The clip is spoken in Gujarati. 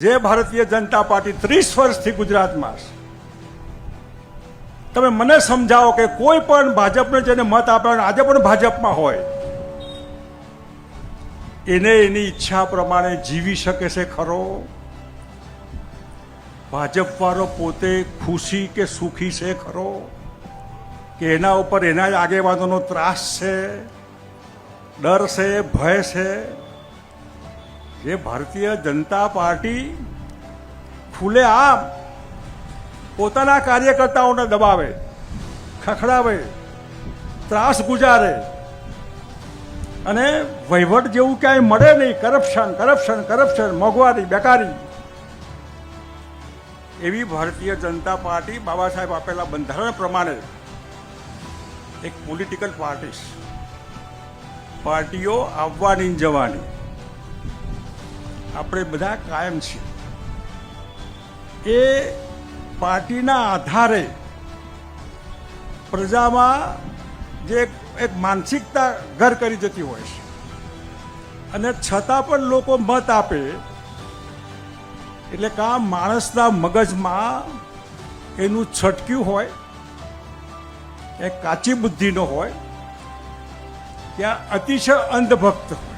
જે ભારતીય જનતા પાર્ટી ત્રીસ વર્ષથી ગુજરાતમાં છે. તમે મને સમજાવો કે કોઈ પણ ભાજપને જેને મત આપ્યો આજે પણ ભાજપમાં હોય, એને એની ઈચ્છા પ્રમાણે જીવી શકે છે ખરો? ભાજપ વાળો પોતે ખુશી કે સુખી છે ખરો? કે એના ઉપર એના જ આગેવાનોનો ત્રાસ છે? ડર છે? ભય છે? જે ભારતીય જનતા પાર્ટી ખુલે આમ પોતાના કાર્યકર્તાઓને દબાવે, ખખડાવે, ત્રાસ ગુજારે અને વહીવટ જેવું ક્યાંય મળે નહીં, કરપ્શન કરપ્શન કરપ્શન, મોંઘવારી, બેકારી. એવી ભારતીય જનતા પાર્ટી બાબા સાહેબ આપેલા બંધારણ પ્રમાણે એક પોલિટિકલ પાર્ટી પાર્ટીઓ આવવાની જવાની. આપણે બધા કાયમ છીએ. એ પાર્ટીના આધારે પ્રજામાં જે એક- માનસિકતા ઘર કરી જતી હોય છે. અને છતાં પણ લોકો મત આપે, એટલે કા માણસના મગજમાં એનું છટક્યું હોય, એ કાચી બુદ્ધિનો હોય, ત્યાં અતિશય અંધભક્ત હોય